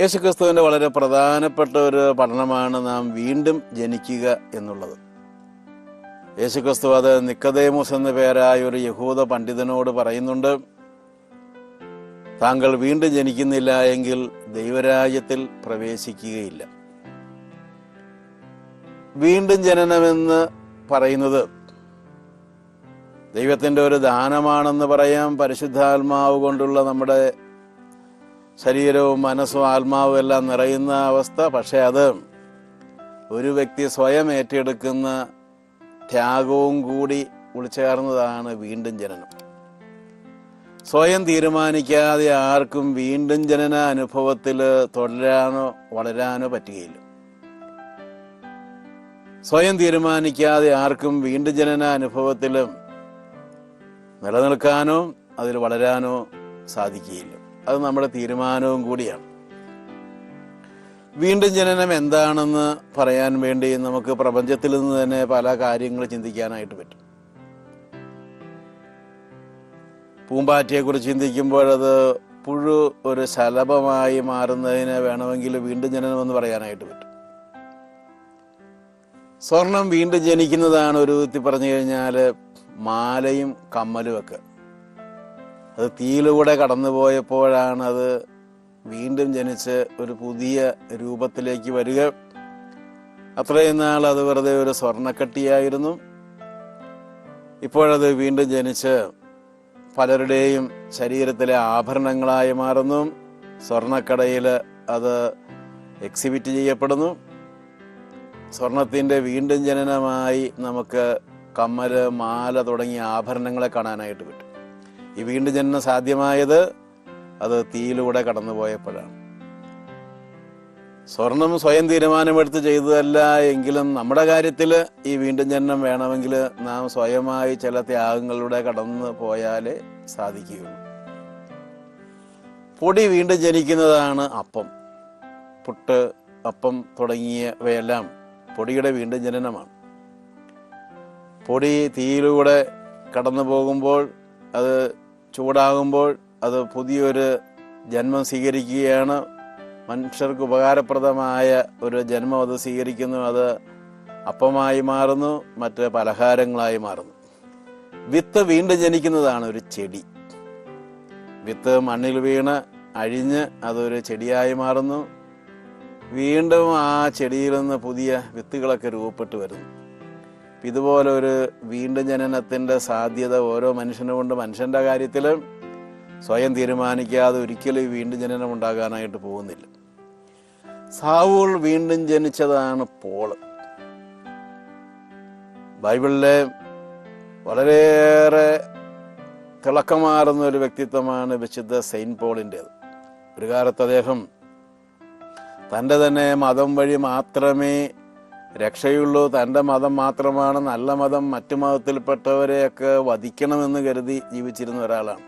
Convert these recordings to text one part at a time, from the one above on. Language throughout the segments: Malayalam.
യേശുക്രിസ്തുവിന്റെ വളരെ പ്രധാനപ്പെട്ട ഒരു പഠനമാണ് നാം വീണ്ടും ജനിക്കുക എന്നുള്ളത്. യേശുക്രിസ്തു അത് നിക്കതേമുസ് എന്ന പേരായ ഒരു യഹൂദ പണ്ഡിതനോട് പറയുന്നുണ്ട് താങ്കൾ വീണ്ടും ജനിക്കുന്നില്ല എങ്കിൽ ദൈവരാജ്യത്തിൽ പ്രവേശിക്കുകയില്ല. വീണ്ടും ജനനമെന്ന് പറയുന്നത് ദൈവത്തിന്റെ ഒരു ദാനമാണെന്ന് പറയാം പരിശുദ്ധാത്മാവ് കൊണ്ടുള്ള നമ്മുടെ ശരീരവും മനസ്സും ആത്മാവും എല്ലാം നിറയുന്ന അവസ്ഥ. പക്ഷേ അത് ഒരു വ്യക്തി സ്വയം ഏറ്റെടുക്കുന്ന ത്യാഗവും കൂടി ഉൾച്ചേർന്നതാണ് വീണ്ടും ജനനം. സ്വയം തീരുമാനിക്കാതെ ആർക്കും വീണ്ടും ജനന അനുഭവത്തിൽ തുടരാനോ വളരാനോ പറ്റുകയില്ല. സ്വയം തീരുമാനിക്കാതെ ആർക്കും വീണ്ടും ജനന അനുഭവത്തിലും നിലനിൽക്കാനോ അതിൽ വളരാനോ സാധിക്കുകയില്ല. അത് നമ്മുടെ തീരുമാനവും കൂടിയാണ്. വീണ്ടും ജനനം എന്താണെന്ന് പറയാൻ വേണ്ടി നമുക്ക് പ്രപഞ്ചത്തിൽ നിന്ന് തന്നെ പല കാര്യങ്ങൾ ചിന്തിക്കാനായിട്ട് പറ്റും. പൂമ്പാറ്റയെക്കുറിച്ച് ചിന്തിക്കുമ്പോഴത് പുഴു ഒരു ശലഭമായി മാറുന്നതിന് വേണമെങ്കിൽ വീണ്ടും ജനനം എന്ന് പറയാനായിട്ട് പറ്റും. സ്വർണം വീണ്ടും ജനിക്കുന്നതാണ് ഒരു വിധത്തിൽ പറഞ്ഞു കഴിഞ്ഞാൽ മാലയും കമ്മലും ഒക്കെ. അത് തീയിലൂടെ കടന്നു പോയപ്പോഴാണ് അത് വീണ്ടും ജനിച്ച് ഒരു പുതിയ രൂപത്തിലേക്ക് വരിക. അത്രയും നാൾ അത് വെറുതെ ഒരു സ്വർണക്കട്ടിയായിരുന്നു. ഇപ്പോഴത് വീണ്ടും ജനിച്ച് പലരുടെയും ശരീരത്തിലെ ആഭരണങ്ങളായി മാറുന്നു. സ്വർണക്കടയിൽ അത് എക്സിബിറ്റ് ചെയ്യപ്പെടുന്നു. സ്വർണത്തിന്റെ വീണ്ടും ജനനമായി നമുക്ക് കമ്മൽ മാല തുടങ്ങിയ ആഭരണങ്ങളെ കാണാനായിട്ട് പറ്റും. ഈ വീണ്ടും ജനനം സാധ്യമായത് അത് തീയിലൂടെ കടന്നുപോയപ്പോഴാണ്. സ്വർണം സ്വയം തീരുമാനമെടുത്ത് ചെയ്തതല്ല എങ്കിലും നമ്മുടെ കാര്യത്തിൽ ഈ വീണ്ടും ജനനം വേണമെങ്കിൽ നാം സ്വയമായി ചില ത്യാഗങ്ങളിലൂടെ കടന്നു പോയാലേ സാധിക്കുകയുള്ളൂ. പൊടി വീണ്ടും ജനിക്കുന്നതാണ് അപ്പം. പുട്ട് അപ്പം തുടങ്ങിയവയെല്ലാം പൊടിയുടെ വീണ്ടും ജനനമാണ്. പൊടി തീയിലൂടെ കടന്നു പോകുമ്പോൾ അത് ചൂടാകുമ്പോൾ അത് പുതിയൊരു ജന്മം സ്വീകരിക്കുകയാണ്. മനുഷ്യർക്ക് ഉപകാരപ്രദമായ ഒരു ജന്മം അത് സ്വീകരിക്കുന്നു. അത് അപ്പമായി മാറുന്നു മറ്റ് പലഹാരങ്ങളായി മാറുന്നു. വിത്ത് വീണ്ടും ജനിക്കുന്നതാണ് ഒരു ചെടി. വിത്ത് മണ്ണിൽ വീണ് അഴിഞ്ഞ് അതൊരു ചെടിയായി മാറുന്നു. വീണ്ടും ആ ചെടിയിൽ നിന്ന് പുതിയ വിത്തുകളൊക്കെ രൂപപ്പെട്ടു വരുന്നു. ഇതുപോലെ ഒരു വീണ്ടും ജനനത്തിന്റെ സാധ്യത ഓരോ മനുഷ്യനുമുണ്ട് മനുഷ്യന്റെ കാര്യത്തിൽ സ്വയം തീരുമാനിക്കാതെ ഒരിക്കലും വീണ്ടും ജനനം ഉണ്ടാകാനായിട്ട് പോകുന്നില്ല. സാവൂൾ വീണ്ടും ജനിച്ചതാണ് പോൾ. ബൈബിളിലെ വളരെയേറെ തിളക്കമാറുന്ന ഒരു വ്യക്തിത്വമാണ് വിശുദ്ധ സെയിന്റ് പോളിന്റേത്. ഒരു കാലത്ത് അദ്ദേഹം തന്റെ തന്നെ മതം വഴി മാത്രമേ രക്ഷയുള്ളൂ. തന്റെ മതം മാത്രമാണ്. നല്ല മതം മറ്റു മതത്തിൽപ്പെട്ടവരെയൊക്കെ വധിക്കണമെന്ന് കരുതി ജീവിച്ചിരുന്ന ഒരാളാണ്.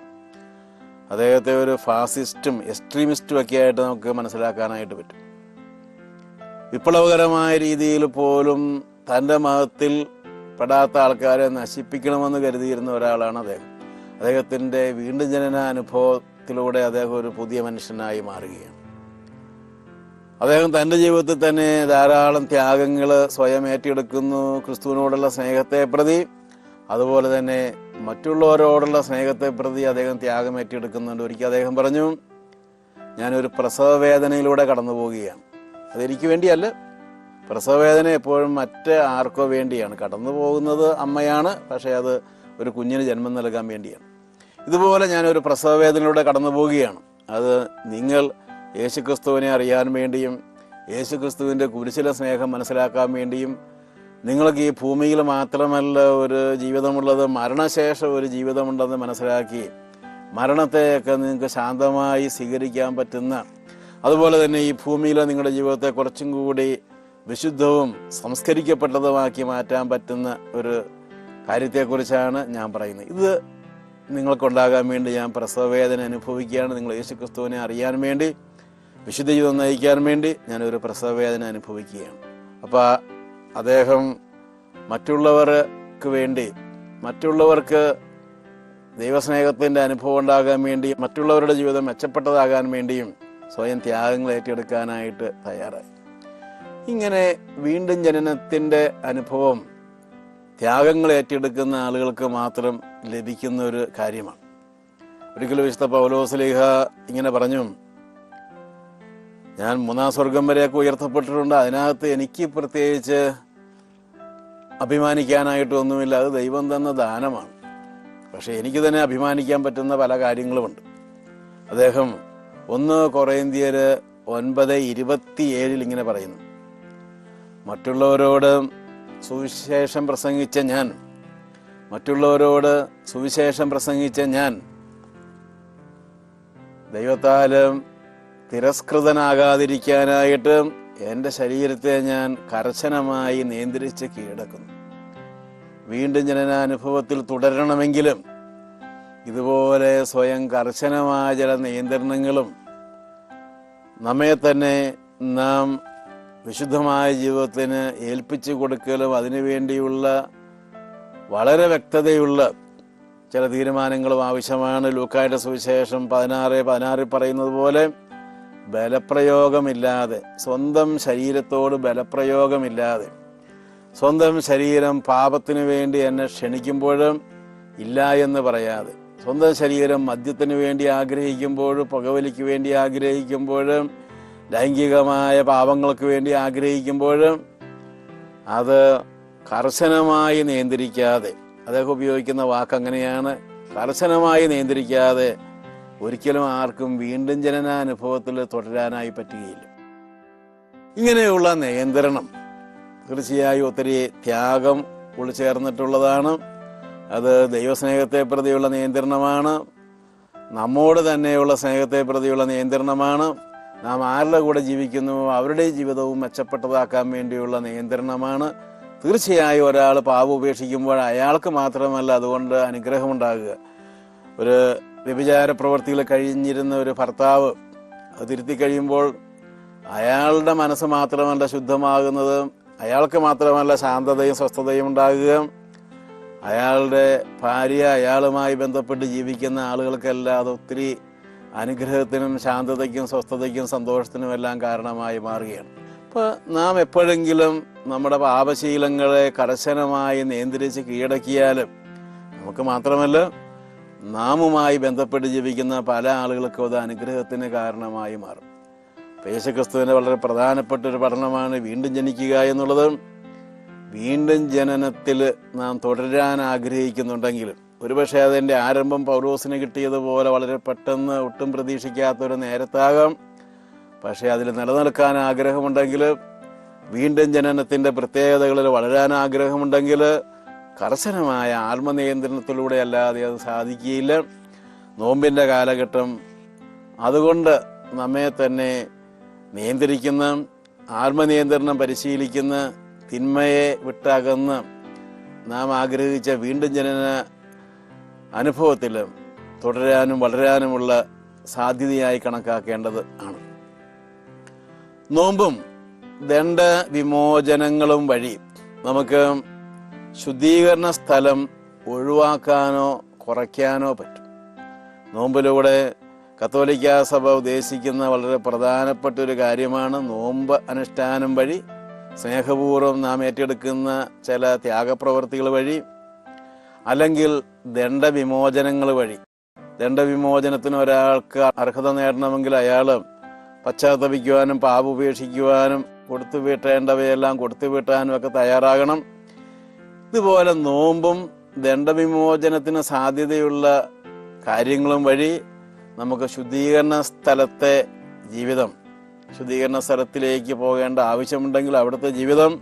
അദ്ദേഹത്തെ ഒരു ഫാസിസ്റ്റും എക്സ്ട്രീമിസ്റ്റും ഒക്കെ ആയിട്ട് നമുക്ക് മനസ്സിലാക്കാനായിട്ട് പറ്റും. വിപ്ലവകരമായ രീതിയിൽ പോലും തന്റെ മതത്തിൽ പെടാത്ത ആൾക്കാരെ നശിപ്പിക്കണമെന്ന് കരുതിയിരുന്ന ഒരാളാണ് അദ്ദേഹം. അദ്ദേഹത്തിന്റെ വീണ്ടും ജനന അനുഭവത്തിലൂടെ അദ്ദേഹം ഒരു പുതിയ മനുഷ്യനായി മാറുകയാണ്. അദ്ദേഹം തന്റെ ജീവിതത്തിൽ തന്നെ ധാരാളം ത്യാഗങ്ങൾ സ്വയം ഏറ്റെടുക്കുന്നു ക്രിസ്തുവിനോടുള്ള സ്നേഹത്തെ പ്രതി. അതുപോലെ തന്നെ മറ്റുള്ളവരോടുള്ള സ്നേഹത്തെ പ്രതി അദ്ദേഹം ത്യാഗം ഏറ്റെടുക്കുന്നുണ്ട്. ഒരിക്കൽ അദ്ദേഹം പറഞ്ഞു ഞാനൊരു പ്രസവ വേദനയിലൂടെ കടന്നു പോവുകയാണ് അതെനിക്ക് വേണ്ടിയല്ല. പ്രസവ വേദന എപ്പോഴും മറ്റ് ആർക്കോ വേണ്ടിയാണ്. കടന്നു പോകുന്നത് അമ്മയാണ് പക്ഷേ അത് ഒരു കുഞ്ഞിന് ജന്മം നൽകാൻ വേണ്ടിയാണ്. ഇതുപോലെ ഞാനൊരു പ്രസവ വേദനയിലൂടെ കടന്നു പോവുകയാണ് അത് നിങ്ങൾ യേശുക്രിസ്തുവിനെ അറിയാൻ വേണ്ടിയും യേശുക്രിസ്തുവിന്റെ കുരിശിലെ സ്നേഹം മനസ്സിലാക്കാൻ വേണ്ടിയും നിങ്ങൾക്ക് ഈ ഭൂമിയിൽ മാത്രമല്ല ഒരു ജീവിതമുള്ളത് മരണശേഷം ഒരു ജീവിതമുണ്ടെന്ന് മനസ്സിലാക്കി മരണത്തെയൊക്കെ നിങ്ങൾക്ക് ശാന്തമായി സ്വീകരിക്കാൻ പറ്റുന്ന അതുപോലെ തന്നെ ഈ ഭൂമിയിലെ നിങ്ങളുടെ ജീവിതത്തെ കുറച്ചും കൂടി വിശുദ്ധവും സംസ്കരിക്കപ്പെട്ടതുമാക്കി മാറ്റാൻ പറ്റുന്ന ഒരു കാര്യത്തെക്കുറിച്ചാണ് ഞാൻ പറയുന്നത്. ഇത് നിങ്ങൾക്കുണ്ടാകാൻ വേണ്ടി ഞാൻ പ്രസവവേദന അനുഭവിക്കുകയാണ്. നിങ്ങൾ യേശുക്രിസ്തുവിനെ അറിയാൻ വേണ്ടി വിശുദ്ധ ജീവിതം നയിക്കാൻ വേണ്ടി ഞാനൊരു പ്രസവവേദന അനുഭവിക്കുകയാണ്. അപ്പോൾ അദ്ദേഹം മറ്റുള്ളവർക്ക് വേണ്ടി മറ്റുള്ളവർക്ക് ദൈവസ്നേഹത്തിന്റെ അനുഭവം ഉണ്ടാകാൻ വേണ്ടി മറ്റുള്ളവരുടെ ജീവിതം മെച്ചപ്പെട്ടതാകാൻ വേണ്ടിയും സ്വയം ത്യാഗങ്ങൾ ഏറ്റെടുക്കാനായിട്ട് തയ്യാറായി. ഇങ്ങനെ വീണ്ടും ജനനത്തിന്റെ അനുഭവം ത്യാഗങ്ങൾ ഏറ്റെടുക്കുന്ന ആളുകൾക്ക് മാത്രം ലഭിക്കുന്ന ഒരു കാര്യമാണ്. ഒരിക്കലും വിശുദ്ധ പൗലോസ്ലീഹ ഇങ്ങനെ പറഞ്ഞു ഞാൻ മൂന്നാം സ്വർഗം വരെയൊക്കെ ഉയർത്തപ്പെട്ടിട്ടുണ്ട്. അതിനകത്ത് എനിക്ക് പ്രത്യേകിച്ച് അഭിമാനിക്കാനായിട്ടൊന്നുമില്ല അത് ദൈവം തന്ന ദാനമാണ്. പക്ഷേ എനിക്ക് തന്നെ അഭിമാനിക്കാൻ പറ്റുന്ന പല കാര്യങ്ങളുമുണ്ട്. അദ്ദേഹം ഒന്ന് കുറേന്ത്യർ ഒൻപത് ഇരുപത്തിയേഴിൽ ഇങ്ങനെ പറയുന്നു. മറ്റുള്ളവരോട് സുവിശേഷം പ്രസംഗിച്ച ഞാൻ മറ്റുള്ളവരോട് സുവിശേഷം പ്രസംഗിച്ച ഞാൻ ദൈവത്താലും തിരസ്കൃതനാകാതിരിക്കാനായിട്ട് എന്റെ ശരീരത്തെ ഞാൻ കർശനമായി നിയന്ത്രിച്ച് കീഴടക്കുന്നു. വീണ്ടും ജനനാനുഭവത്തിൽ തുടരണമെങ്കിലും ഇതുപോലെ സ്വയം കർശനമായ ചില നിയന്ത്രണങ്ങളും നമ്മെ തന്നെ നാം വിശുദ്ധമായ ജീവിതത്തിന് ഏൽപ്പിച്ചു കൊടുക്കലും അതിനുവേണ്ടിയുള്ള വളരെ വ്യക്തതയുള്ള ചില തീരുമാനങ്ങളും ആവശ്യമാണ്. ലൂക്കായുടെ സുവിശേഷം പതിനാറ് പതിനാറിൽ പറയുന്നത് പോലെ ബലപ്രയോഗമില്ലാതെ സ്വന്തം ശരീരത്തോട് ബലപ്രയോഗമില്ലാതെ സ്വന്തം ശരീരം പാപത്തിന് വേണ്ടി എന്നെ ക്ഷണിക്കുമ്പോഴും ഇല്ല എന്ന് പറയാതെ സ്വന്തം ശരീരം മദ്യത്തിന് വേണ്ടി ആഗ്രഹിക്കുമ്പോഴും പുകവലിക്ക് വേണ്ടി ആഗ്രഹിക്കുമ്പോഴും ലൈംഗികമായ പാപങ്ങൾക്ക് വേണ്ടി ആഗ്രഹിക്കുമ്പോഴും അത് കർശനമായി നിയന്ത്രിക്കാതെ അദ്ദേഹം ഉപയോഗിക്കുന്ന വാക്ക് അങ്ങനെയാണ് കർശനമായി നിയന്ത്രിക്കാതെ ഒരിക്കലും ആർക്കും വീണ്ടും ജനനാനുഭവത്തിൽ തുടരാനായി പറ്റുകയില്ല. ഇങ്ങനെയുള്ള നിയന്ത്രണം തീർച്ചയായും ഒത്തിരി ത്യാഗം ഉൾച്ചേർന്നിട്ടുള്ളതാണ്. അത് ദൈവസ്നേഹത്തെ പ്രതിയുള്ള നിയന്ത്രണമാണ്. നമ്മോട് തന്നെയുള്ള സ്നേഹത്തെ പ്രതിയുള്ള നിയന്ത്രണമാണ്. നാം ആരുടെ കൂടെ ജീവിക്കുന്നു അവരുടെ ജീവിതവും മെച്ചപ്പെട്ടതാക്കാൻ വേണ്ടിയുള്ള നിയന്ത്രണമാണ്. തീർച്ചയായും ഒരാൾ പാവ് ഉപേക്ഷിക്കുമ്പോൾ അയാൾക്ക് മാത്രമല്ല അതുകൊണ്ട് അനുഗ്രഹമുണ്ടാകുക. ഒരു വ്യഭിചാര പ്രവർത്തികൾ കഴിഞ്ഞിരുന്ന ഒരു ഭർത്താവ് തിരുത്തി കഴിയുമ്പോൾ അയാളുടെ മനസ്സ് മാത്രമല്ല ശുദ്ധമാകുന്നത് അയാൾക്ക് മാത്രമല്ല ശാന്തതയും സ്വസ്ഥതയും ഉണ്ടാകുക. അയാളുടെ ഭാര്യ അയാളുമായി ബന്ധപ്പെട്ട് ജീവിക്കുന്ന ആളുകൾക്കെല്ലാം അത് ഒത്തിരി അനുഗ്രഹത്തിനും ശാന്തതയ്ക്കും സ്വസ്ഥതയ്ക്കും സന്തോഷത്തിനും എല്ലാം കാരണമായി മാറുകയാണ്. അപ്പോൾ നാം എപ്പോഴെങ്കിലും നമ്മുടെ പാപശീലങ്ങളെ കർശനമായി നിയന്ത്രിച്ച് കീഴടക്കിയാലും നമുക്ക് മാത്രമല്ല നാമുമായി ബന്ധപ്പെട്ട് ജീവിക്കുന്ന പല ആളുകൾക്കും അത് അനുഗ്രഹത്തിന് കാരണമായി മാറും. യേശുക്രിസ്തുവിന്റെ വളരെ പ്രധാനപ്പെട്ട ഒരു പഠനമാണ് വീണ്ടും ജനിക്കുക എന്നുള്ളത്. വീണ്ടും ജനനത്തിൽ നാം തുടരാൻ ആഗ്രഹിക്കുന്നുണ്ടെങ്കിലും ഒരുപക്ഷെ അതിന്റെ ആരംഭം പൗലോസിന് കിട്ടിയതുപോലെ വളരെ പെട്ടെന്ന് ഒട്ടും പ്രതീക്ഷിക്കാത്തൊരു നേരത്താകാം. പക്ഷേ അതിൽ നിലനിൽക്കാൻ ആഗ്രഹമുണ്ടെങ്കിൽ വീണ്ടും ജനനത്തിന്റെ പ്രത്യേകതകളിൽ വളരാൻ ആഗ്രഹമുണ്ടെങ്കിൽ കർശനമായ ആത്മനിയന്ത്രണത്തിലൂടെ അല്ലാതെ അത് സാധിക്കുകയില്ല. നോമ്പിന്റെ കാലഘട്ടം അതുകൊണ്ട് നമ്മെ തന്നെ നിയന്ത്രിക്കുന്ന ആത്മനിയന്ത്രണം പരിശീലിക്കുന്ന തിന്മയെ വിട്ടകന്ന് നാം ആഗ്രഹിച്ച വീണ്ടും ജനന അനുഭവത്തിൽ തുടരാനും വളരാനുമുള്ള സാധ്യതയായി കണക്കാക്കേണ്ടത് ആണ്. നോമ്പും ദണ്ഡ വിമോചനങ്ങളും വഴി നമുക്ക് ശുദ്ധീകരണ സ്ഥലം ഒഴിവാക്കാനോ കുറയ്ക്കാനോ പറ്റും. നോമ്പിലൂടെ കത്തോലിക്ക സഭ ഉദ്ദേശിക്കുന്ന വളരെ പ്രധാനപ്പെട്ട ഒരു കാര്യമാണ് നോമ്പ് അനുഷ്ഠാനം വഴി സ്നേഹപൂർവം നാം ഏറ്റെടുക്കുന്ന ചില ത്യാഗപ്രവർത്തികൾ വഴി അല്ലെങ്കിൽ ദണ്ഡവിമോചനങ്ങൾ വഴി. ദണ്ഡവിമോചനത്തിന് ഒരാൾക്ക് അർഹത നേടണമെങ്കിൽ അയാൾ പശ്ചാത്തപിക്കുവാനും പാപ ഉപേക്ഷിക്കുവാനും കൊടുത്തു വീട്ടാനും ഒക്കെ തയ്യാറാകണം. ഇതുപോലെ നോമ്പും ദണ്ഡവിമോചനത്തിന് സാധ്യതയുള്ള കാര്യങ്ങളും വഴി നമുക്ക് ശുദ്ധീകരണ സ്ഥലത്തെ ജീവിതം ശുദ്ധീകരണ സ്ഥലത്തിലേക്ക് പോകേണ്ട ആവശ്യമുണ്ടെങ്കിൽ അവിടുത്തെ ജീവിതം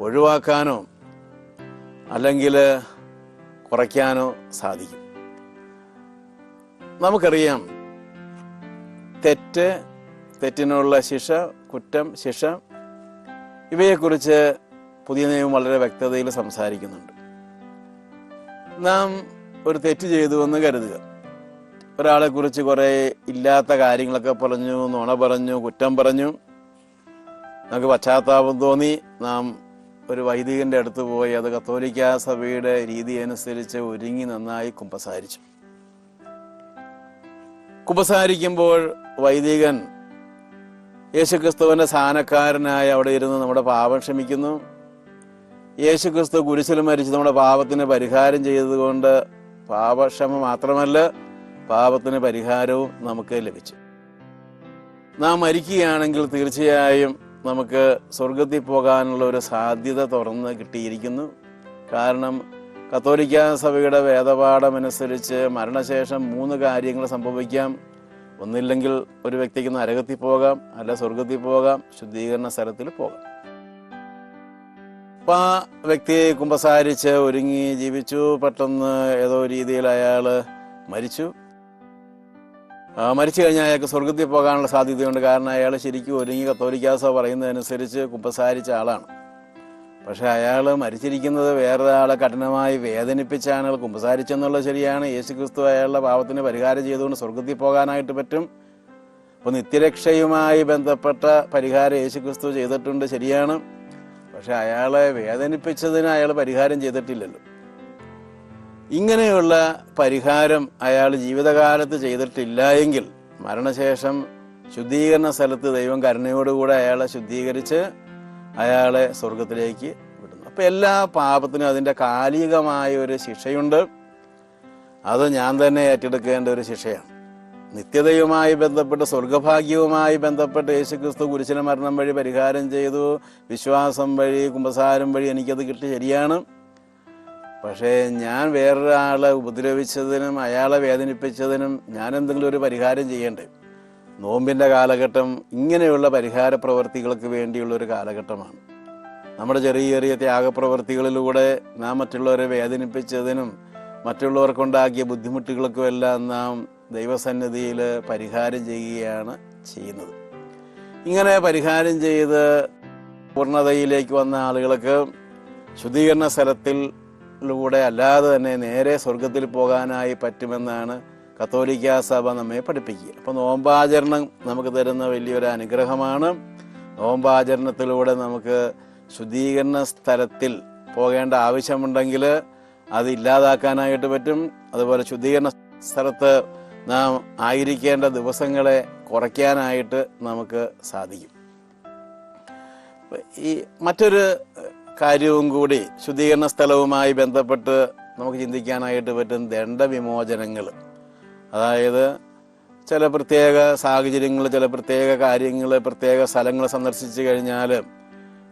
ഒഴിവാക്കാനോ അല്ലെങ്കിൽ കുറയ്ക്കാനോ സാധിക്കും. നമുക്കറിയാം തെറ്റ് തെറ്റിനുള്ള ശിക്ഷ കുറ്റം ശിക്ഷ ഇവയെക്കുറിച്ച് പുതിയ നിയമം വളരെ വ്യക്തതയിൽ സംസാരിക്കുന്നുണ്ട്. നാം ഒരു തെറ്റ് ചെയ്തു എന്ന് കരുതുക. ഒരാളെ കുറിച്ച് കുറേ ഇല്ലാത്ത കാര്യങ്ങളൊക്കെ പറഞ്ഞു നുണ പറഞ്ഞു കുറ്റം പറഞ്ഞു. നമുക്ക് പശ്ചാത്താപം തോന്നി. നാം ഒരു വൈദികന്റെ അടുത്ത് പോയി അത് കത്തോലിക്ക സഭയുടെ രീതി അനുസരിച്ച് ഒരുങ്ങി നന്നായി കുമ്പസാരിച്ചു. കുമ്പസാരിക്കുമ്പോൾ വൈദികൻ യേശുക്രിസ്തുവിന്റെ സ്ഥാനക്കാരനായി അവിടെ ഇരുന്ന് നമ്മുടെ പാപം ക്ഷമിക്കുന്നു. യേശുക്രിസ്തു കുരിശിൽ മരിച്ച് നമ്മുടെ പാപത്തിന് പരിഹാരം ചെയ്തതുകൊണ്ട് പാപക്ഷമ മാത്രമല്ല പാപത്തിന് പരിഹാരവും നമുക്ക് ലഭിച്ചു. നാം മരിക്കുകയാണെങ്കിൽ തീർച്ചയായും നമുക്ക് സ്വർഗത്തിൽ പോകാനുള്ള ഒരു സാധ്യത തുറന്ന് കിട്ടിയിരിക്കുന്നു. കാരണം കത്തോലിക്ക സഭയുടെ വേദപാഠമനുസരിച്ച് മരണശേഷം മൂന്ന് കാര്യങ്ങൾ സംഭവിക്കാം. ഒന്നില്ലെങ്കിൽ ഒരു വ്യക്തിക്ക് നരകത്തിൽ പോകാം അല്ല സ്വർഗത്തിൽ പോകാം ശുദ്ധീകരണ സ്ഥലത്തിൽ പോകാം. അപ്പൊ ആ വ്യക്തി കുമ്പസാരിച്ച് ഒരുങ്ങി ജീവിച്ചു. പെട്ടെന്ന് ഏതോ രീതിയിൽ അയാൾ മരിച്ചു. മരിച്ചു കഴിഞ്ഞാൽ അയാൾക്ക് സ്വർഗത്തിൽ പോകാനുള്ള സാധ്യതയുണ്ട്. കാരണം അയാൾ ശരിക്കും ഒരുങ്ങി കത്തോലിക്കാസ പറയുന്നതനുസരിച്ച് കുമ്പസാരിച്ച ആളാണ്. പക്ഷേ അയാൾ മരിച്ചിരിക്കുന്നത് വേറൊരാളെ കഠിനമായി വേദനിപ്പിച്ചാണ്. അയാൾ കുമ്പസാരിച്ചെന്നുള്ളത് ശരിയാണ്. യേശു ക്രിസ്തു അയാളുടെ പാപത്തിന് പരിഹാരം ചെയ്തുകൊണ്ട് സ്വർഗത്തിൽ പോകാനായിട്ട് പറ്റും. അപ്പോൾ നിത്യരക്ഷയുമായി ബന്ധപ്പെട്ട പരിഹാരം യേശു ക്രിസ്തു ചെയ്തിട്ടുണ്ട് ശരിയാണ്. പക്ഷെ അയാളെ വേദനിപ്പിച്ചതിന് അയാൾ പരിഹാരം ചെയ്തിട്ടില്ലല്ലോ. ഇങ്ങനെയുള്ള പരിഹാരം അയാൾ ജീവിതകാലത്ത് ചെയ്തിട്ടില്ല എങ്കിൽ മരണശേഷം ശുദ്ധീകരണ സ്ഥലത്ത് ദൈവം കരുണയോടുകൂടെ അയാളെ ശുദ്ധീകരിച്ച് അയാളെ സ്വർഗത്തിലേക്ക് വിടുന്നു. അപ്പം എല്ലാ പാപത്തിനും അതിന്റെ കാലികമായ ഒരു ശിക്ഷയുണ്ട്. അത് ഞാൻ തന്നെ ഏറ്റെടുക്കേണ്ട ഒരു ശിക്ഷയാണ്. നിത്യതയുമായി ബന്ധപ്പെട്ട് സ്വർഗഭാഗ്യവുമായി ബന്ധപ്പെട്ട് യേശുക്രിസ്തു കുരിശിന മരണം വഴി പരിഹാരം ചെയ്തു. വിശ്വാസം വഴി കുമ്പസാരം വഴി എനിക്കത് കിട്ടി ശരിയാണ്. പക്ഷേ ഞാൻ വേറൊരാളെ ഉപദ്രവിച്ചതിനും അയാളെ വേദനിപ്പിച്ചതിനും ഞാൻ എന്തെങ്കിലും ഒരു പരിഹാരം ചെയ്യേണ്ടേ? നോമ്പിന്റെ കാലഘട്ടം ഇങ്ങനെയുള്ള പരിഹാര പ്രവർത്തികൾക്ക് വേണ്ടിയുള്ള ഒരു കാലഘട്ടമാണ്. നമ്മുടെ ചെറിയ ചെറിയ ത്യാഗപ്രവർത്തികളിലൂടെ നാം മറ്റുള്ളവരെ വേദനിപ്പിച്ചതിനും മറ്റുള്ളവർക്കുണ്ടാക്കിയ ബുദ്ധിമുട്ടുകൾക്കുമെല്ലാം നാം ദൈവസന്നിധിയിൽ പരിഹാരം ചെയ്യുകയാണ് ചെയ്യുന്നത്. ഇങ്ങനെ പരിഹാരം ചെയ്ത് പൂർണതയിലേക്ക് വന്ന ആളുകൾക്ക് ശുദ്ധീകരണ സ്ഥലത്തിലൂടെ അല്ലാതെ തന്നെ നേരെ സ്വർഗത്തിൽ പോകാനായി പറ്റുമെന്നാണ് കത്തോലിക്ക സഭ നമ്മെ പഠിപ്പിക്കുക. അപ്പോൾ നോമ്പാചരണം നമുക്ക് തരുന്ന വലിയൊരു അനുഗ്രഹമാണ്. നോമ്പാചരണത്തിലൂടെ നമുക്ക് ശുദ്ധീകരണ സ്ഥലത്തിൽ പോകേണ്ട ആവശ്യമുണ്ടെങ്കിൽ അത് ഇല്ലാതാക്കാനായിട്ട് പറ്റും. അതുപോലെ ശുദ്ധീകരണ സ്ഥലത്ത് നാം ആയിരിക്കേണ്ട ദിവസങ്ങളെ കുറയ്ക്കാനായിട്ട് നമുക്ക് സാധിക്കും. ഈ മറ്റൊരു കാര്യവും കൂടി ശുദ്ധീകരണ സ്ഥലവുമായി ബന്ധപ്പെട്ട് നമുക്ക് ചിന്തിക്കാനായിട്ട് പറ്റും ദണ്ഡവിമോചനങ്ങൾ അതായത് ചില പ്രത്യേക സാഹചര്യങ്ങൾ ചില പ്രത്യേക കാര്യങ്ങൾ പ്രത്യേക സ്ഥലങ്ങൾ സന്ദർശിച്ചു കഴിഞ്ഞാൽ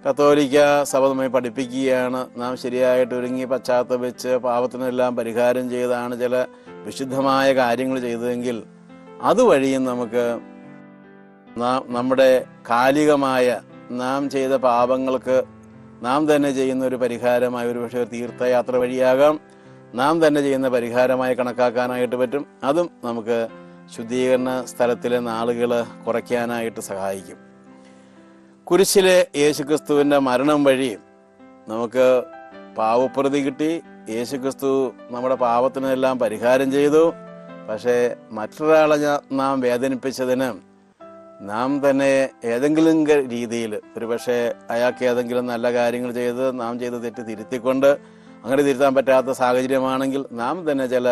കത്തോലിക്ക സഭ നമ്മെ പഠിപ്പിക്കുകയാണ്. നാം ശരിയായിട്ട് ഒരുങ്ങി പശ്ചാത്തപിച്ച് പാപത്തിനെല്ലാം പരിഹാരം ചെയ്താണ് ചില വിശുദ്ധമായ കാര്യങ്ങൾ ചെയ്തതെങ്കിൽ അതുവഴിയും നമുക്ക് നമ്മുടെ കാലികമായ നാം ചെയ്ത പാപങ്ങൾക്ക് നാം തന്നെ ചെയ്യുന്ന ഒരു പരിഹാരമായ ഒരു പക്ഷേ തീർത്ഥയാത്ര വഴിയാകാം. നാം തന്നെ ചെയ്യുന്ന പരിഹാരമായി കണക്കാക്കാനായിട്ട് പറ്റും. അതും നമുക്ക് ശുദ്ധീകരണ സ്ഥലത്തിലെ നാളുകൾ കുറയ്ക്കാനായിട്ട് സഹായിക്കും. കുരിശിലെ യേശുക്രിസ്തുവിന്റെ മരണം വഴി നമുക്ക് പാവപ്രതി കിട്ടി. യേശുക്രിസ്തു നമ്മുടെ പാപത്തിനെല്ലാം പരിഹാരം ചെയ്തു. പക്ഷേ മറ്റൊരാളെ നാം വേദനിപ്പിച്ചതിന് നാം തന്നെ ഏതെങ്കിലും രീതിയിൽ ഒരുപക്ഷെ അയാൾക്ക് ഏതെങ്കിലും നല്ല കാര്യങ്ങൾ ചെയ്ത് നാം ചെയ്ത തെറ്റ് തിരുത്തിക്കൊണ്ട് അങ്ങനെ തിരുത്താൻ പറ്റാത്ത സാഹചര്യമാണെങ്കിൽ നാം തന്നെ ചില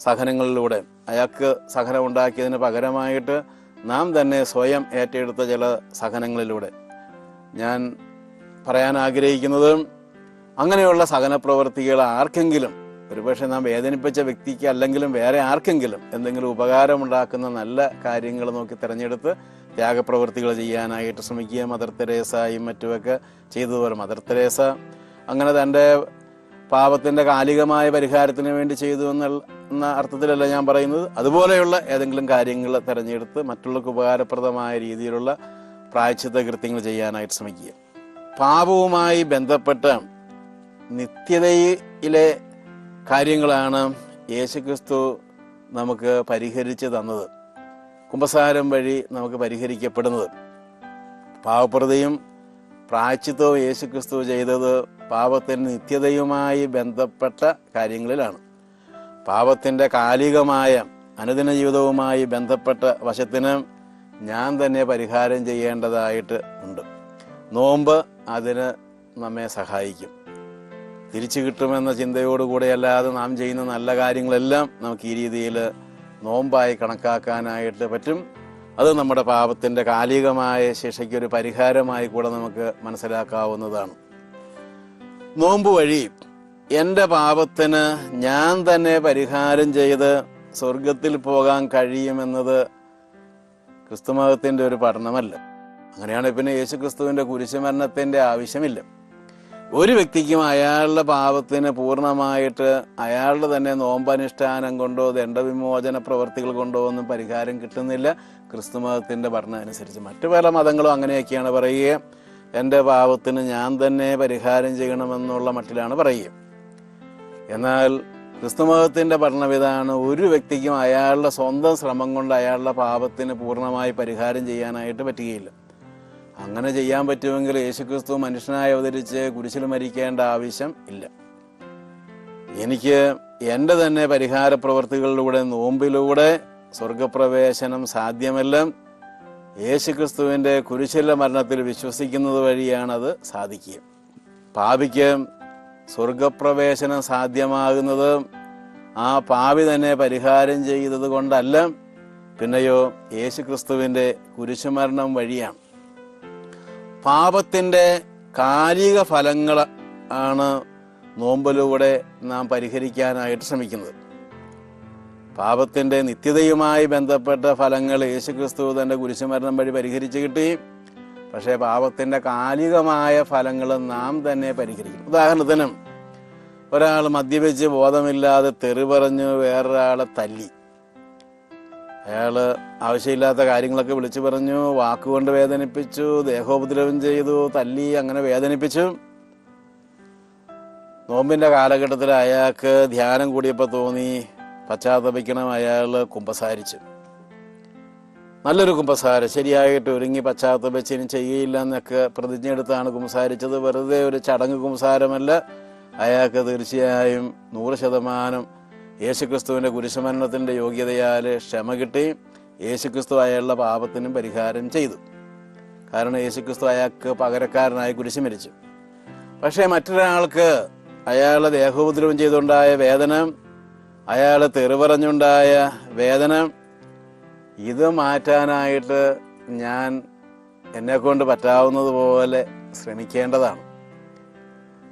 സഹനങ്ങളിലൂടെ അയാൾക്ക് സഹനം ഉണ്ടാക്കിയതിന് പകരമായിട്ട് നാം തന്നെ സ്വയം ഏറ്റെടുത്ത ചില സഹനങ്ങളിലൂടെ ഞാൻ പറയാൻ ആഗ്രഹിക്കുന്നത് അങ്ങനെയുള്ള സഹന പ്രവർത്തികൾ ആർക്കെങ്കിലും ഒരുപക്ഷെ നാം വേദനിപ്പിച്ച വ്യക്തിക്ക് അല്ലെങ്കിലും വേറെ ആർക്കെങ്കിലും എന്തെങ്കിലും ഉപകാരമുണ്ടാക്കുന്ന നല്ല കാര്യങ്ങൾ നോക്കി തിരഞ്ഞെടുത്ത് ത്യാഗപ്രവർത്തികൾ ചെയ്യാനായിട്ട് ശ്രമിക്കുക. മദർ തെരേസയും മറ്റുമൊക്കെ ചെയ്തതുപോലെ മദർ തെരേസ അങ്ങനെ തന്റെ പാപത്തിന്റെ കാലികമായ പരിഹാരത്തിന് വേണ്ടി ചെയ്തു എന്ന അർത്ഥത്തിലല്ല ഞാൻ പറയുന്നത്. അതുപോലെയുള്ള ഏതെങ്കിലും കാര്യങ്ങൾ തിരഞ്ഞെടുത്ത് മറ്റുള്ളവർക്ക് ഉപകാരപ്രദമായ രീതിയിലുള്ള പ്രായച്ചിത്ത കൃത്യങ്ങൾ ചെയ്യാനായിട്ട് ശ്രമിക്കുക. പാപവുമായി ബന്ധപ്പെട്ട നിത്യതയിലെ കാര്യങ്ങളാണ് യേശുക്രിസ്തു നമുക്ക് പരിഹരിച്ച് തന്നത്. കുംഭസാരം വഴി നമുക്ക് പരിഹരിക്കപ്പെടുന്നത്. പാവപ്രതയും പ്രായച്ചിത്വവും യേശുക്രിസ്തു ചെയ്തത് പാപത്തിന് നിത്യതയുമായി ബന്ധപ്പെട്ട കാര്യങ്ങളിലാണ്. പാപത്തിന്റെ കാലികമായ അനുദിന ജീവിതവുമായി ബന്ധപ്പെട്ട വശത്തിന് ഞാൻ തന്നെ പരിഹാരം ചെയ്യേണ്ടതായിട്ട് ഉണ്ട്. നോമ്പ് അതിന് നമ്മെ സഹായിക്കും. തിരിച്ചു കിട്ടുമെന്ന ചിന്തയോടുകൂടെ അല്ലാതെ നാം ചെയ്യുന്ന നല്ല കാര്യങ്ങളെല്ലാം നമുക്ക് ഈ രീതിയിൽ നോമ്പായി കണക്കാക്കാനായിട്ട് പറ്റും. അത് നമ്മുടെ പാപത്തിന്റെ കാലികമായ ശിക്ഷയ്ക്ക് ഒരു പരിഹാരമായി കൂടെ നമുക്ക് മനസ്സിലാക്കാവുന്നതാണ്. നോമ്പ് വഴി എന്റെ പാപത്തിന് ഞാൻ തന്നെ പരിഹാരം ചെയ്ത് സ്വർഗത്തിൽ പോകാൻ കഴിയുമെന്നത് ക്രിസ്തുമതത്തിന്റെ ഒരു പഠനമല്ല. അങ്ങനെയാണ് പിന്നെ യേശു ക്രിസ്തുവിന്റെ കുരിശുമരണത്തിന്റെ ആവശ്യമില്ല. ഒരു വ്യക്തിക്കും അയാളുടെ പാപത്തിന് പൂർണമായിട്ട് അയാളുടെ തന്നെ നോമ്പനുഷ്ഠാനം കൊണ്ടോ ദണ്ഡവിമോചന പ്രവർത്തികൾ കൊണ്ടോ ഒന്നും പരിഹാരം കിട്ടുന്നില്ല. ക്രിസ്തുമതത്തിന്റെ പഠനം അനുസരിച്ച് മറ്റു പല മതങ്ങളും അങ്ങനെയൊക്കെയാണ് പറയുക. എന്റെ പാപത്തിന് ഞാൻ തന്നെ പരിഹാരം ചെയ്യണമെന്നുള്ള മട്ടിലാണ് പറയുക. എന്നാൽ ക്രിസ്തുമതത്തിന്റെ പഠനവിധാണ് ഒരു വ്യക്തിക്കും അയാളുടെ സ്വന്തം ശ്രമം കൊണ്ട് അയാളുടെ പാപത്തിന് പൂർണമായി പരിഹാരം ചെയ്യാനായിട്ട് പറ്റുകയില്ല. അങ്ങനെ ചെയ്യാൻ പറ്റുമെങ്കിൽ യേശുക്രിസ്തു മനുഷ്യനായി അവതരിച്ച് കുരിശിൽ മരിക്കേണ്ട ആവശ്യം ഇല്ല. എനിക്ക് എന്റെ തന്നെ പരിഹാര പ്രവർത്തികളിലൂടെ നോമ്പിലൂടെ സ്വർഗപ്രവേശനം സാധ്യമല്ല. യേശുക്രിസ്തുവിന്റെ കുരിശിലെ മരണത്തിൽ വിശ്വസിക്കുന്നത് വഴിയാണത് സാധിക്കുക. പാപിക്ക് സ്വർഗപ്രവേശനം സാധ്യമാകുന്നത് ആ പാവി തന്നെ പരിഹാരം ചെയ്തത് കൊണ്ടല്ല. പിന്നെയോ യേശുക്രിസ്തുവിന്റെ കുരിശുമരണം വഴിയാണ്. പാപത്തിന്റെ കാലിക ഫലങ്ങൾ ആണ് നോമ്പിലൂടെ നാം പരിഹരിക്കാനായിട്ട് ശ്രമിക്കുന്നത്. പാപത്തിന്റെ നിത്യതയുമായി ബന്ധപ്പെട്ട ഫലങ്ങൾ യേശുക്രിസ്തു തന്റെ കുരിശുമരണം വഴി പരിഹരിച്ചു കിട്ടി. പക്ഷേ പാപത്തിന്റെ കാലികമായ ഫലങ്ങൾ നാം തന്നെ പരിഹരിക്കും. ഉദാഹരണത്തിന് ഒരാൾ മദ്യപിച്ച് ബോധമില്ലാതെ തെറി പറഞ്ഞു വേറൊരാളെ തല്ലി. അയാൾ ആവശ്യമില്ലാത്ത കാര്യങ്ങളൊക്കെ വിളിച്ചു പറഞ്ഞു വാക്കുകൊണ്ട് വേദനിപ്പിച്ചു ദേഹോപദ്രവം ചെയ്തു തല്ലി അങ്ങനെ വേദനിപ്പിച്ചു. നോമ്പിന്റെ കാലഘട്ടത്തിൽ അയാൾക്ക് ധ്യാനം കൂടിയപ്പോൾ തോന്നി പശ്ചാത്തപിക്കണം അയാൾ കുമ്പസാരിച്ചു. നല്ലൊരു കുമ്പസാര. ശരിയായിട്ട് ഒരുങ്ങി പശ്ചാത്തലം വെച്ച് ഇനി ചെയ്യില്ല എന്നൊക്കെ പ്രതിജ്ഞ എടുത്താണ് കുമ്പസാരിച്ചത്. വെറുതെ ഒരു ചടങ്ങ് കുമ്പസാരമല്ല. അയാൾക്ക് തീർച്ചയായും നൂറ് ശതമാനം യേശുക്രിസ്തുവിന്റെ കുരിശമരണത്തിന്റെ യോഗ്യതയാൽ ക്ഷമ കിട്ടി. യേശുക്രിസ്തു അയാളുടെ പാപത്തിനും പരിഹാരം ചെയ്തു. കാരണം യേശുക്രിസ്തു അയാൾക്ക് പകരക്കാരനായി കുരിശ് മരിച്ചു. പക്ഷേ മറ്റൊരാൾക്ക് അയാളെ ദേഹോപദ്രവം ചെയ്തുണ്ടായ വേദന അയാളെ തെറി പറഞ്ഞുണ്ടായ വേദന ഇത് മാറ്റാനായിട്ട് ഞാൻ എന്നെക്കൊണ്ട് പറ്റാവുന്നത് പോലെ ശ്രമിക്കേണ്ടതാണ്.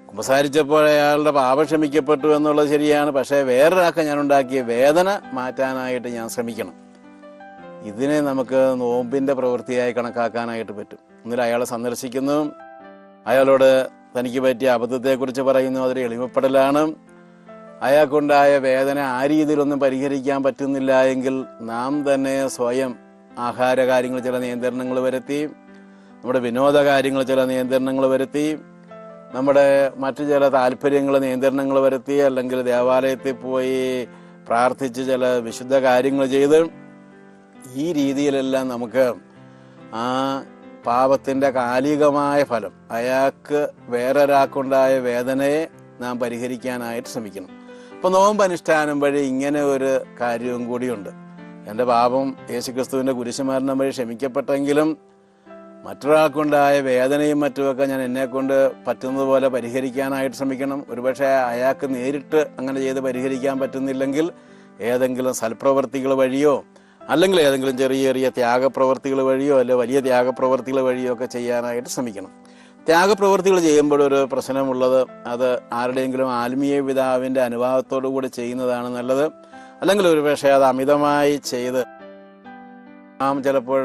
കുമ്പസാരിച്ചപ്പോൾ അയാളുടെ പാപം ക്ഷമിക്കപ്പെട്ടു എന്നുള്ളത് ശരിയാണ്. പക്ഷേ വേറൊരാൾക്ക് ഞാൻ ഉണ്ടാക്കിയ വേദന മാറ്റാനായിട്ട് ഞാൻ ശ്രമിക്കണം. ഇതിനെ നമുക്ക് നോമ്പിന്റെ പ്രവൃത്തിയായി കണക്കാക്കാനായിട്ട് പറ്റും. എന്നിട്ട് അയാളെ സന്ദർശിക്കുന്നു അയാളോട് തനിക്ക് പറ്റിയ അബദ്ധത്തെക്കുറിച്ച് പറയുന്നു അതൊരു എളിമപ്പെടലാണ്. അയാൾക്കുണ്ടായ വേദന ആ രീതിയിലൊന്നും പരിഹരിക്കാൻ പറ്റുന്നില്ല എങ്കിൽ നാം തന്നെ സ്വയം ആഹാര കാര്യങ്ങൾ ചില നിയന്ത്രണങ്ങൾ വരുത്തി നമ്മുടെ വിനോദ കാര്യങ്ങൾ ചില നിയന്ത്രണങ്ങൾ വരുത്തി നമ്മുടെ മറ്റു ചില താല്പര്യങ്ങൾ നിയന്ത്രണങ്ങൾ വരുത്തി അല്ലെങ്കിൽ ദേവാലയത്തിൽ പോയി പ്രാർത്ഥിച്ച് ചില വിശുദ്ധ കാര്യങ്ങൾ ചെയ്ത് ഈ രീതിയിലെല്ലാം നമുക്ക് ആ പാപത്തിന്റെ കാലികമായ ഫലം അയാൾക്ക് വേറൊരാൾക്കുണ്ടായ വേദനയെ നാം പരിഹരിക്കാനായിട്ട് ശ്രമിക്കണം. അപ്പോൾ നോമ്പ് അനുഷ്ഠാനം വഴി ഇങ്ങനെ ഒരു കാര്യവും കൂടിയുണ്ട്. എന്റെ പാപം യേശുക്രിസ്തുവിന്റെ കുരിശുമരണം വഴി ക്ഷമിക്കപ്പെട്ടെങ്കിലും മറ്റൊരാൾക്കുണ്ടായ വേദനയും മറ്റുമൊക്കെ ഞാൻ എന്നെക്കൊണ്ട് പറ്റുന്നത് പോലെ പരിഹരിക്കാനായിട്ട് ശ്രമിക്കണം. ഒരുപക്ഷെ അയാൾക്ക് നേരിട്ട് അങ്ങനെ ചെയ്ത് പരിഹരിക്കാൻ പറ്റുന്നില്ലെങ്കിൽ ഏതെങ്കിലും സൽപ്രവർത്തികൾ വഴിയോ അല്ലെങ്കിൽ ഏതെങ്കിലും ചെറിയ ചെറിയ ത്യാഗപ്രവർത്തികൾ വഴിയോ അല്ലെ വലിയ ത്യാഗപ്രവർത്തികൾ വഴിയോ ഒക്കെ ചെയ്യാനായിട്ട് ശ്രമിക്കണം. ത്യാഗപ്രവർത്തികൾ ചെയ്യുമ്പോൾ ഒരു പ്രശ്നമുള്ളത് അത് ആരുടെയെങ്കിലും ആത്മീയ പിതാവിന്റെ അനുഭാവത്തോടു കൂടി ചെയ്യുന്നതാണ് നല്ലത്. അല്ലെങ്കിൽ ഒരു പക്ഷേ അത് അമിതമായി ചെയ്ത് നാം ചിലപ്പോൾ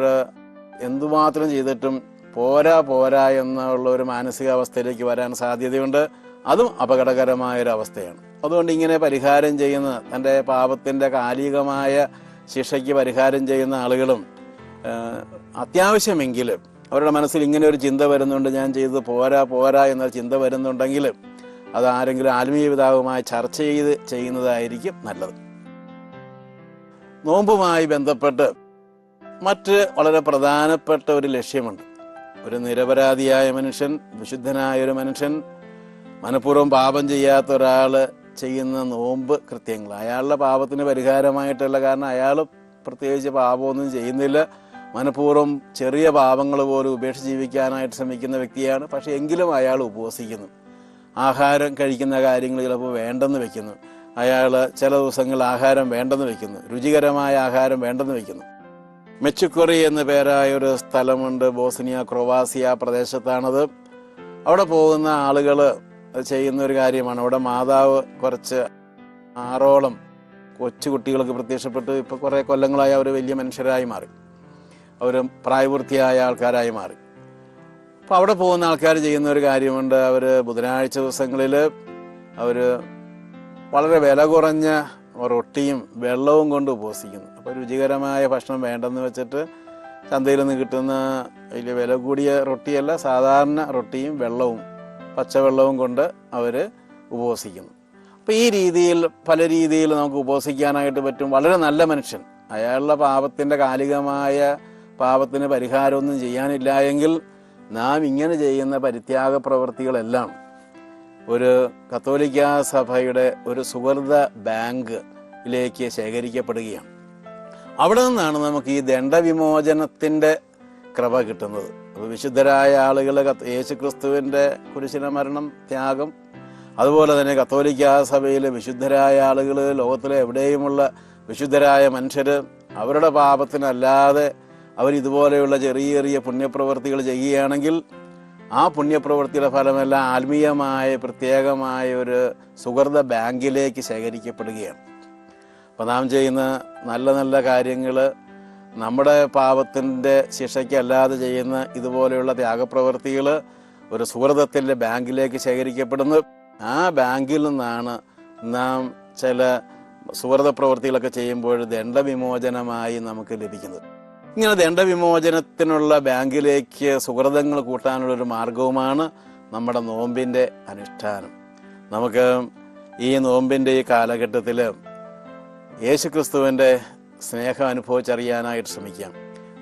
എന്തുമാത്രം ചെയ്തിട്ടും പോരാ പോരാ എന്നുള്ള ഒരു മാനസികാവസ്ഥയിലേക്ക് വരാൻ സാധ്യതയുണ്ട്. അതും അപകടകരമായ ഒരു അവസ്ഥയാണ് അതുകൊണ്ട് ഇങ്ങനെ പരിഹാരം ചെയ്യുന്ന തന്റെ പാപത്തിന്റെ കാലികമായ ശിക്ഷയ്ക്ക് പരിഹാരം ചെയ്യുന്ന ആളുകളും അത്യാവശ്യമെങ്കിലും അവരുടെ മനസ്സിൽ ഇങ്ങനെ ഒരു ചിന്ത വരുന്നുണ്ട് ഞാൻ ചെയ്തത് പോരാ പോരാ എന്നൊരു ചിന്ത വരുന്നുണ്ടെങ്കിൽ അത് ആരെങ്കിലും ആത്മീയ പിതാവുമായി ചർച്ച ചെയ്ത് ചെയ്യുന്നതായിരിക്കും നല്ലത്. നോമ്പുമായി ബന്ധപ്പെട്ട് മറ്റ് വളരെ പ്രധാനപ്പെട്ട ഒരു ലക്ഷ്യമുണ്ട്. ഒരു നിരപരാധിയായ മനുഷ്യൻ വിശുദ്ധനായ ഒരു മനുഷ്യൻ മനഃപൂർവം പാപം ചെയ്യാത്ത ഒരാൾ ചെയ്യുന്ന നോമ്പ് കൃത്യങ്ങൾ. അയാളുടെ പാപത്തിന് പരിഹാരമായിട്ടുള്ള കാരണം അയാൾ പ്രത്യേകിച്ച് പാപമൊന്നും ചെയ്യുന്നില്ല. മനഃപൂർവം ചെറിയ പാപങ്ങൾ പോലും ഉപേക്ഷിച്ച് ജീവിക്കാനായിട്ട് ശ്രമിക്കുന്ന വ്യക്തിയാണ്. പക്ഷേ എങ്കിലും അയാൾ ഉപവസിക്കുന്നു. ആഹാരം കഴിക്കുന്ന കാര്യങ്ങൾ ചിലപ്പോൾ വേണ്ടെന്ന് വെക്കുന്നു. അയാൾ ചില ദിവസങ്ങളിൽ ആഹാരം വേണ്ടെന്ന് വെക്കുന്നു. രുചികരമായ ആഹാരം വേണ്ടെന്ന് വെക്കുന്നു. മെച്ചുക്കൊറി എന്ന പേരായ ഒരു സ്ഥലമുണ്ട്. ബോസ്നിയ ക്രൊവാസിയ പ്രദേശത്താണത്. അവിടെ പോകുന്ന ആളുകൾ ചെയ്യുന്ന ഒരു കാര്യമാണ്. അവിടെ മാതാവ് കുറച്ച് ആറോളം കൊച്ചുകുട്ടികൾക്ക് പ്രത്യക്ഷപ്പെട്ട് ഇപ്പോൾ കുറേ കൊല്ലങ്ങളായി അവർ വലിയ മനുഷ്യരായി മാറി. അവർ പ്രായപൂർത്തിയായ ആൾക്കാരായി മാറി. അപ്പോൾ അവിടെ പോകുന്ന ആൾക്കാർ ചെയ്യുന്ന ഒരു കാര്യമുണ്ട്. അവർ ബുധനാഴ്ച ദിവസങ്ങളിൽ അവർ വളരെ വില കുറഞ്ഞ റൊട്ടിയും വെള്ളവും കൊണ്ട് ഉപസിക്കുന്നു. അപ്പോൾ രുചികരമായ ഭക്ഷണം വേണ്ടെന്ന് വെച്ചിട്ട് ചന്തയിൽ നിന്ന് കിട്ടുന്ന വലിയ വില കൂടിയ റൊട്ടിയല്ല സാധാരണ റൊട്ടിയും വെള്ളവും പച്ചവെള്ളവും കൊണ്ട് അവർ ഉപവസിക്കുന്നു അപ്പോൾ ഈ രീതിയിൽ പല രീതിയിൽ നമുക്ക് ഉപവസിക്കാനായിട്ട് പറ്റും. വളരെ നല്ല മനുഷ്യൻ. അയാളുടെ പാപത്തിന്റെ കാലികമായ പാപത്തിന് പരിഹാരമൊന്നും ചെയ്യാനില്ല എങ്കിൽ നാം ഇങ്ങനെ ചെയ്യുന്ന പരിത്യാഗ പ്രവൃത്തികളെല്ലാം ഒരു കത്തോലിക്ക സഭയുടെ ഒരു സുഹൃത ബാങ്കിലേക്ക് ശേഖരിക്കപ്പെടുകയാണ്. അവിടെ നിന്നാണ് നമുക്ക് ഈ ദണ്ഡവിമോചനത്തിന്റെ കൃപ കിട്ടുന്നത്. അപ്പോൾ വിശുദ്ധരായ ആളുകൾ യേശു ക്രിസ്തുവിന്റെ കുരിശിന മരണം ത്യാഗം അതുപോലെ തന്നെ കത്തോലിക്ക സഭയിലെ വിശുദ്ധരായ ആളുകൾ ലോകത്തിലെ എവിടെയുമുള്ള വിശുദ്ധരായ മനുഷ്യർ അവരുടെ പാപത്തിനല്ലാതെ അവർ ഇതുപോലെയുള്ള ചെറിയ ചെറിയ പുണ്യപ്രവർത്തികൾ ചെയ്യുകയാണെങ്കിൽ ആ പുണ്യപ്രവൃത്തിയുടെ ഫലമെല്ലാം ആത്മീയമായ പ്രത്യേകമായ ഒരു സുഹൃത ബാങ്കിലേക്ക് ശേഖരിക്കപ്പെടുകയാണ്. അപ്പോൾ നാം ചെയ്യുന്ന നല്ല നല്ല കാര്യങ്ങൾ നമ്മുടെ പാപത്തിന്റെ ശിക്ഷയ്ക്കല്ലാതെ ചെയ്യുന്ന ഇതുപോലെയുള്ള ത്യാഗപ്രവൃത്തികൾ ഒരു സുഹൃതത്തിന്റെ ബാങ്കിലേക്ക് ശേഖരിക്കപ്പെടുന്നു. ആ ബാങ്കിൽ നിന്നാണ് നാം ചില സുഹൃത പ്രവൃത്തികളൊക്കെ ചെയ്യുമ്പോൾ ദണ്ഡവിമോചനമായി നമുക്ക് ലഭിക്കുന്നത്. ഇങ്ങനെ ദണ്ഡവിമോചനത്തിനുള്ള ബാങ്കിലേക്ക് സുഹൃതങ്ങൾ കൂട്ടാനുള്ള ഒരു മാർഗവുമാണ് നമ്മുടെ നോമ്പിന്റെ അനുഷ്ഠാനം. നമുക്ക് ഈ നോമ്പിന്റെ ഈ കാലഘട്ടത്തിൽ യേശുക്രിസ്തുവിന്റെ സ്നേഹം അനുഭവിച്ചറിയാനായിട്ട് ശ്രമിക്കാം.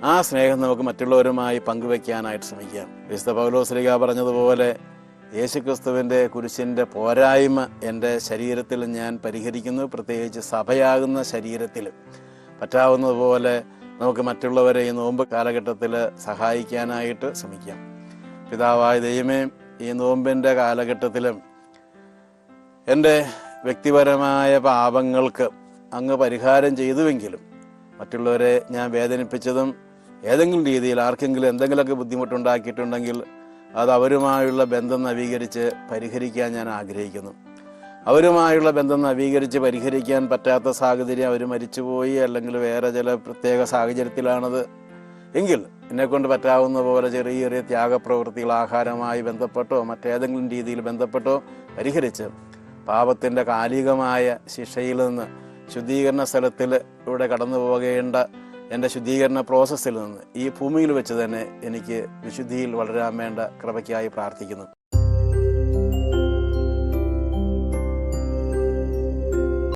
ആ സ്നേഹം നമുക്ക് മറ്റുള്ളവരുമായി പങ്കുവെക്കാനായിട്ട് ശ്രമിക്കാം. വിശുദ്ധ പൗലോസ്ലിക പറഞ്ഞതുപോലെ യേശുക്രിസ്തുവിന്റെ കുരിശിന്റെ പോരായ്മ എന്റെ ശരീരത്തിൽ ഞാൻ പരിഹരിക്കുന്നു. പ്രത്യേകിച്ച് സഭയാകുന്ന ശരീരത്തിൽ പറ്റാവുന്നതുപോലെ നമുക്ക് മറ്റുള്ളവരെ ഈ നോമ്പ് കാലഘട്ടത്തിൽ സഹായിക്കാനായിട്ട് ശ്രമിക്കാം. പിതാവായ ദൈവമേ ഈ നോമ്പിന്റെ കാലഘട്ടത്തിലും എന്റെ വ്യക്തിപരമായ പാപങ്ങൾക്ക് അങ്ങ് പരിഹാരം ചെയ്തുവെങ്കിലും മറ്റുള്ളവരെ ഞാൻ വേദനിപ്പിച്ചതും ഏതെങ്കിലും രീതിയിൽ ആർക്കെങ്കിലും എന്തെങ്കിലുമൊക്കെ ബുദ്ധിമുട്ടുണ്ടാക്കിയിട്ടുണ്ടെങ്കിൽ അത് അവരുമായുള്ള ബന്ധം നവീകരിച്ച് പരിഹരിക്കാൻ ഞാൻ ആഗ്രഹിക്കുന്നു. അവരുമായുള്ള ബന്ധം നവീകരിച്ച് പരിഹരിക്കാൻ പറ്റാത്ത സാഹചര്യം അവർ മരിച്ചുപോയി അല്ലെങ്കിൽ വേറെ ചില പ്രത്യേക സാഹചര്യത്തിലാണത്. എങ്കിൽ എന്നെക്കൊണ്ട് പറ്റാവുന്ന പോലെ ചെറിയ ചെറിയ ത്യാഗപ്രവൃത്തികൾ ആഹാരമായി ബന്ധപ്പെട്ടോ മറ്റേതെങ്കിലും രീതിയിൽ ബന്ധപ്പെട്ടോ പരിഹരിച്ച് പാപത്തിന്റെ കാലികമായ ശിക്ഷയിൽ നിന്ന് ശുദ്ധീകരണ സ്ഥലത്തിൽ ഇവിടെ കടന്നു പോകേണ്ട എന്റെ ശുദ്ധീകരണ പ്രോസസ്സിൽ നിന്ന് ഈ ഭൂമിയിൽ വെച്ച് തന്നെ എനിക്ക് വിശുദ്ധിയിൽ വളരാൻ വേണ്ട കൃപയ്ക്കായി പ്രാർത്ഥിക്കുന്നു.